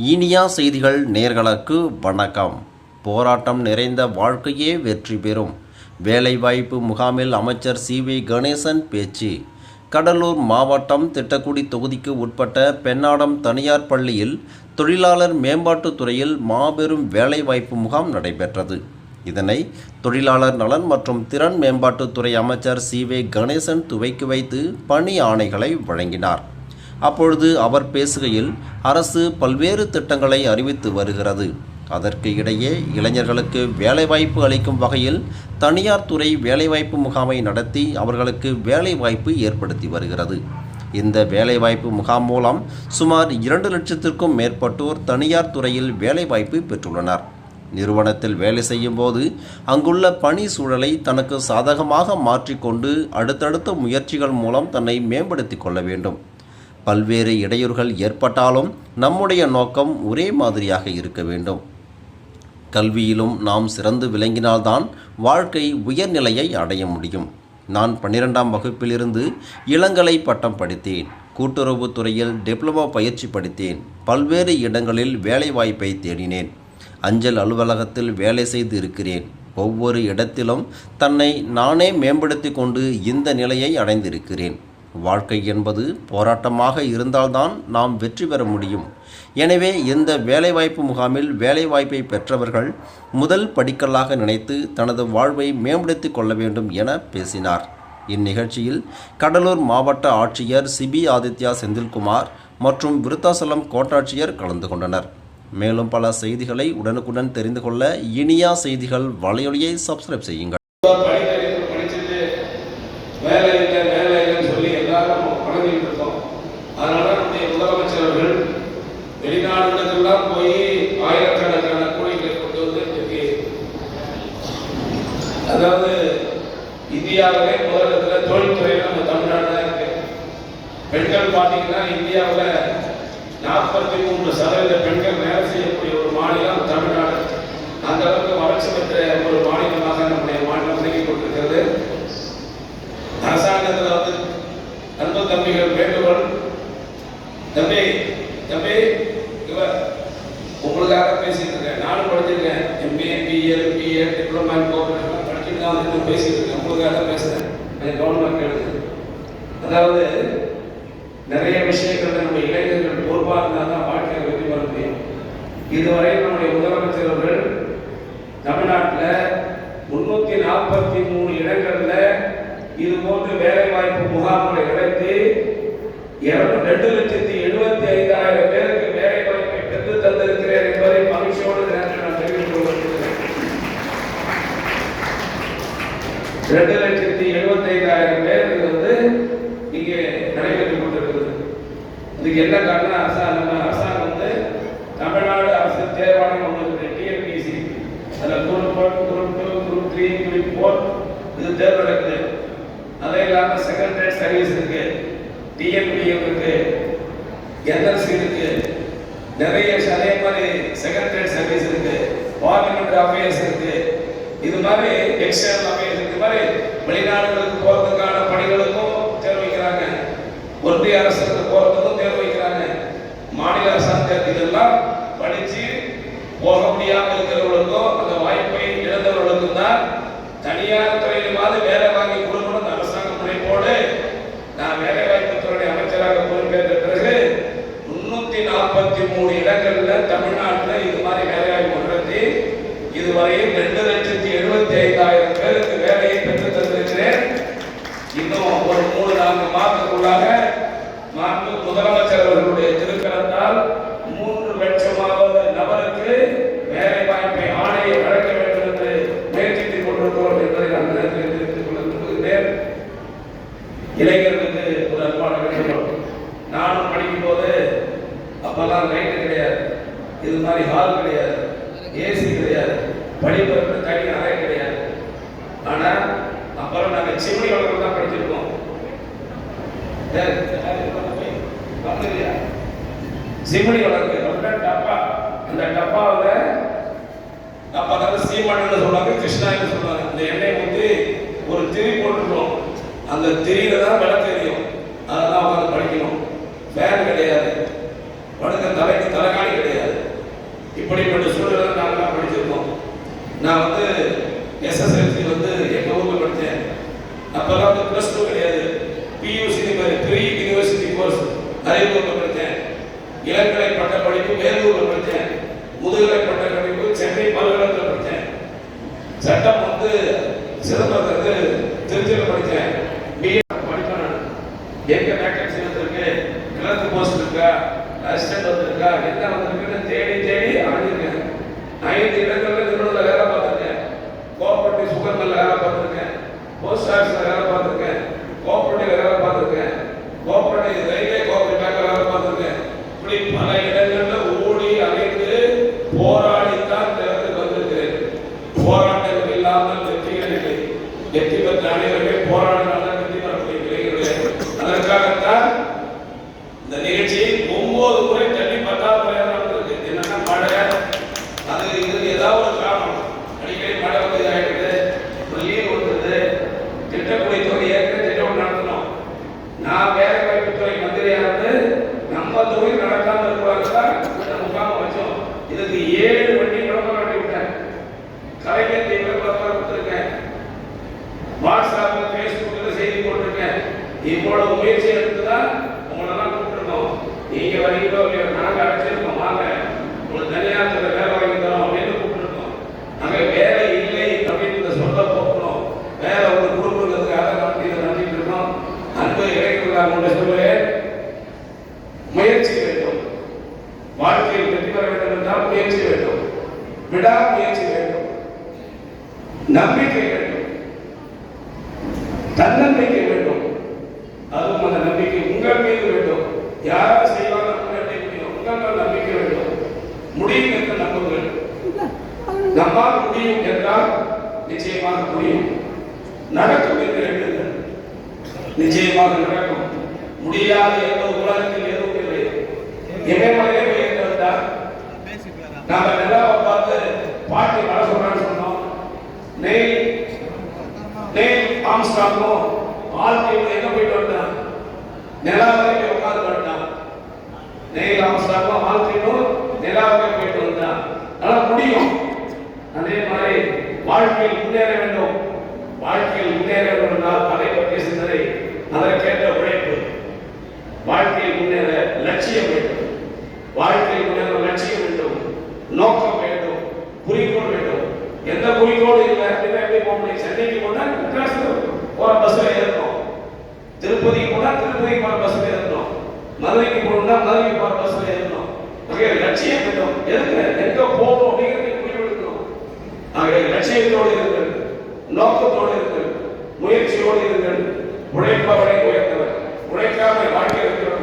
இனியா செய்திகள் நேர்களுக்கு வணக்கம். போராட்டம் நிறைந்த வாழ்க்கையே வெற்றி பெறும். வேலைவாய்ப்பு முகாமில் அமைச்சர் சி. வி. கணேசன் பேச்சு. கடலூர் மாவட்டம் திட்டக்குடி தொகுதிக்கு உட்பட்ட பெண்ணாடம் தனியார் பள்ளியில் தொழிலாளர் மேம்பாட்டுத் துறையில் மாபெரும் வேலைவாய்ப்பு முகாம் நடைபெற்றது. இதனை தொழிலாளர் நலன் மற்றும் திறன் மேம்பாட்டுத்துறை அமைச்சர் சி. வே. கணேசன் துவக்கி வைத்து பணி ஆணைகளை வழங்கினார். அப்பொழுது அவர் பேசுகையில் அரசு பல்வேறு திட்டங்களை அறிவித்து வருகிறது. அதற்கு இடையே இளைஞர்களுக்கு வேலைவாய்ப்பு அளிக்கும் வகையில் தனியார் துறை வேலைவாய்ப்பு முகாமை நடத்தி அவர்களுக்கு வேலைவாய்ப்பு ஏற்படுத்தி வருகிறது. இந்த வேலைவாய்ப்பு முகாம் மூலம் சுமார் இரண்டு லட்சத்திற்கும் மேற்பட்டோர் தனியார் துறையில் வேலைவாய்ப்பு பெற்றுள்ளனர். நிறுவனத்தில் வேலை செய்யும் போது அங்குள்ள பணி சூழலை தனக்கு சாதகமாக மாற்றிக்கொண்டு அடுத்தடுத்த முயற்சிகள் மூலம் தன்னை மேம்படுத்திக் கொள்ள வேண்டும். பல்வேறு இடையூறுகள் ஏற்பட்டாலும் நம்முடைய நோக்கம் ஒரே மாதிரியாக இருக்க வேண்டும். கல்வியிலும் நாம் சிறந்து விளங்கினால்தான் வாழ்க்கை உயர்நிலையை அடைய முடியும். நான் பன்னிரெண்டாம் வகுப்பிலிருந்து இளங்கலை பட்டம் படித்தேன். கூட்டுறவுத் துறையில் டிப்ளமோ பயிற்சி படித்தேன். பல்வேறு இடங்களில் வேலைவாய்ப்பை தேடினேன். அஞ்சல் அலுவலகத்தில் வேலை செய்து இருக்கிறேன். ஒவ்வொரு இடத்திலும் தன்னை நானே மேம்படுத்தி கொண்டு இந்த நிலையை அடைந்திருக்கிறேன். வாழ்க்கை என்பது போராட்டமாக இருந்தால்தான் நாம் வெற்றி பெற முடியும். எனவே இந்த வேலைவாய்ப்பு முகாமில் வேலைவாய்ப்பை பெற்றவர்கள் முதல் படிக்கல்லாக நினைத்து தனது வாழ்வை மேம்படுத்திக் கொள்ள வேண்டும் என பேசினார். இந்நிகழ்ச்சியில் கடலூர் மாவட்ட ஆட்சியர் சிபி ஆதித்யா செந்தில்குமார் மற்றும் விருத்தாசலம் கோட்டாட்சியர் கலந்து கொண்டனர். மேலும் பல செய்திகளை உடனுக்குடன் தெரிந்து கொள்ள இனியா செய்திகள் வலையொலியை சப்ஸ்கிரைப் செய்யுங்கள் படித்தறிவு படிச்சுட்டு வேலை இல்லை வேலை இல்லைன்னு சொல்லி எல்லாரும் வணங்கிட்டு இருக்கோம் அதனால நம்முடைய முதலமைச்சர் அவர்கள் வெளிநாடுகளுக்கெல்லாம் போய் ஆயிரக்கணக்கான கோழிகளை கொண்டு வந்து இன்றைக்கு அதாவது இந்தியாவிலே முதலிடத்துல தொழில்துறையில் நம்ம தமிழ்நாடு தான் இருக்கு. பெண்கள் பார்த்தீங்கன்னா இந்தியாவில் நாற்பத்தி மூன்று சதவீத பெண்கள் வேலை செய்யக்கூடிய ஒரு மாநிலம் தமிழ்நாடு. அந்த அளவுக்கு வளர்ச்சி பெற்ற ஒரு மாநிலமாக நம்முடைய மாநிலம் விளங்கிக் கொண்டிருக்கிறது. கொஞ்சம் கவனமாக அதாவது நிறைய விஷயங்கள் நம்ம இளைஞர்கள் பொறுப்பாக இருந்தால் தான் வாழ்க்கையில் வெற்றி பெற முடியும். இதுவரை நம்முடைய முதலமைச்சர் அவர்கள் தமிழ்நாட்டில் முன்னூத்தி நாற்பத்தி மூணு இடங்கள்ல இது போன்று வேலை வாய்ப்பு முகாம்களை நடத்தி ரெண்டு லட்சத்தி எழுபத்தி ஐந்தாயிரம் பேருக்கு வேலை வாய்ப்பை பெற்று தந்திருக்கிறேன் என்பதை மகிழ்ச்சியோடு நான் தெரிவித்துக் கொள்கிறேன். இங்கே நடைபெற்று கொண்டிருக்கிறது. இதுக்கு என்ன காரணம் அரசாங்கம் நம்ம அரசாங்கம் வந்து தமிழ்நாடு அரசு தேர்வாணம் ஒன்று டிஎன்பிசி அதில் group one group two group three group four இது தேர்வு நடக்குது. அதே இல்லாமல் செக்ரட்டரி சர்வீஸ் இருக்கு டிஎன்பிஎம் இருக்கு என்எல்சி இருக்கு நிறைய அதே மாதிரி செக்ரட்டரி சர்வீஸ் இருக்கு பார்லிமெண்ட் அஃபேர்ஸ் இருக்கு. இது மாதிரி எக்ஸ்டர்னல் அஃபேர்ஸ் இது மாதிரி வெளிநாடுகளுக்கு போறதுக்கான ஒன்றிய அரசுக்கு போறதுக்கும் தேர்வு வைக்கிறாங்க. மாநில அரசாங்க இதெல்லாம் படிச்சு போக முடியாமல் இருக்கிறவர்களுக்கும் அந்த வாய்ப்பை இழந்தவர்களுக்கும் தான் தனியார் துறையிலுமாவது வேலை வாங்கி கொடுக்கணும் அந்த அரசாங்க முனைப்போடு நான் வேலை வாய்ப்பு துறை அமைச்சராக பொறுப்பேற்ற பிறகு முன்னூத்தி நாற்பத்தி மூணு இடங்கள்ல தமிழ்நாட்டில் இது மாதிரி வேலை வாய்ப்பு நடத்தி இதுவரையும் ரெண்டு லட்சத்தி எழுபத்தி ஐந்தாயிரம் பேருக்கு வேலையை பெற்று தந்திருக்கிறேன். இன்னும் ஒரு மூணு நான்கு மாதத்துக்குள்ளாக மாண்பு முதலமைச்சர் அவர்களுடைய திருக்கரத்தால் மூன்று லட்சமாவது நபருக்கு வேலை வாய்ப்பை ஆணையை வழங்க வேண்டும் என்று முயற்சித்துக் கொண்டிருக்கிறோம் என்பதை நான் இந்த நேரத்தில் தெரிவித்துக் கொள்ள விரும்புகிறேன் இளைஞர்களுக்கு ஒரு அன்பான வேண்டுகோள் நானும் படிக்கும் போது அப்பெல்லாம் கிடையாது. இது மாதிரி ஹால் கிடையாது. ஏசி கிடையாது. படிப்பதற்கு தனி அறை கிடையாது. ஆனா அப்புறம் நாங்க சிவனி வளர்ப்பு தான் படிச்சிருக்கோம். ஏய், வளர்க்கலையா? ரொம்ப டப்பா. அந்த டப்பாவில் அப்போ அதாவது சீமானு சொல்லுவாங்க கிருஷ்ணான்னு சொல்லுவாங்க. அந்த எண்ணெய் வந்து ஒரு திரி போட்டுருக்கோம் அந்த திரியில தான் விளக்கு நான் வந்து எஸ்எஸ்எல்சி வந்து எங்கள் ஊரில் படித்தேன் அப்போல்லாம் வந்து ப்ளஸ் டூ கிடையாது. PUC pre. யூனிவர்சிட்டி கோர்ஸ் அரியலூரில் படித்தேன் இளங்கலை பட்ட படிப்பு வேலூரில் படித்தேன் முதுகலை பட்ட படிப்பு சென்னை பல்கலைக்கழகத்தில் படித்தேன் சட்டம் வந்து சிதம்பரத்துக்கு திருச்சியில் படித்தேன் பிஏ படிப்பேன் நான். வேக்கன்சி வந்திருக்கு? கிழக்கு போஸ்ட் இருக்கா? அசிஸ்டன்ட் வந்திருக்கா? என்ன வந்திருக்குன்னு தேடி தேடி அடைஞ்சிருக்கேன் ஐந்து இடங்கள்ல நிறுவனத்தில் வேலை பார்த்துருக்கேன் கோஆபரேட்டிவ் சுகர் மில்ல வேலை பார்த்துருக்கேன் போஸ்ட் ஆஃபீஸில் வேலை பார்த்துருக்கேன் கோஆபரேட்டிவ் வேலை பார்த்துருக்கேன். கோஆபரேட்டிவ் இவ்வளவு முயற்சி எடுத்து தான் உங்களெல்லாம் கூப்பிட்டுருக்கோம். நீங்க வரீங்களோ இல்லையோ நாங்க அழைச்சிருக்கோம் வாங்க உங்களுக்கு தனியார் துறை வேலை வாங்கி தரோம் அப்படின்னு கூப்பிட்டுருக்கோம். நாங்க வேலை இல்லை அப்படின்னு சொல்ல போகிறோம் வேலை உங்களுக்கு கொடுக்குறதுக்காக நம்ம இதை நடத்திட்டு இருக்கோம். அன்பு இளைஞர்கள் உங்களை சொல்லுவேன் முயற்சி வேண்டும். வாழ்க்கையில் வெற்றி பெற வேண்டும் என்றால் முயற்சி வேண்டும். விடாமுயற்சி வேண்டும். நம்பிக்கை வேண்டும். தன்னம்பிக்கை வேண்டும். உங்கள் மீது வேண்டும். யார் செய்வாங்க உங்கள் மேல் நம்பிக்கை வேண்டும். முடியும் என்று நம்புங்கள். நம்மால் முடியும் என்றால் நிச்சயமாக முடியும். நடக்கும் என்று எண்ணுங்கள். நிச்சயமாக நடக்கும். முடியாது எந்த உலகத்தில் எதுவும் இல்லை. இமயமலையே நெய் ஆம்ஸ்டாங்கும் ஆல்டியும் நிலா போயிட்டு வந்தான் ஆனா முடியும். அதே மாதிரி வாழ்க்கையில் முன்னேற வேண்டும். வாழ்க்கையில் முன்னேற வேண்டும். என்றால் அதை பற்றிய சிந்தனை அதற்கேற்ற உழைப்பு வாழ்க்கையில் முன்னேற லட்சியம் வேண்டும் வாழ்க்கையில் முன்னேற லட்சியம் வேண்டும் நோக்கம் வேண்டும் குறிக்கோள் வேண்டும் எந்த குறிக்கோள் இல்லை அப்படின்னா எப்படி போக முடியும் சென்னைக்கு போனா மெட்ராஸில் போற பஸ்ல ஏறணும் திருப்பதிக்கு போனா திருப்பதிக்கு போற பஸ்ல ஏறணும் மதுரைக்கு போகணும்னா மதுரைக்கு போற பஸ்ல ஏறணும். ஆகவே லட்சியம் வேண்டும் எதுக்கு? எங்க போகணும் அப்படிங்கிறது முடிவு எடுக்கணும். ஆகவே லட்சியத்தோடு இருங்கள் நோக்கத்தோடு இருங்கள் முயற்சியோடு இருங்கள். உழைப்பவரை உயர்ந்தவர் உழைக்காமல் வாழ்க்கை இருக்கிறவர்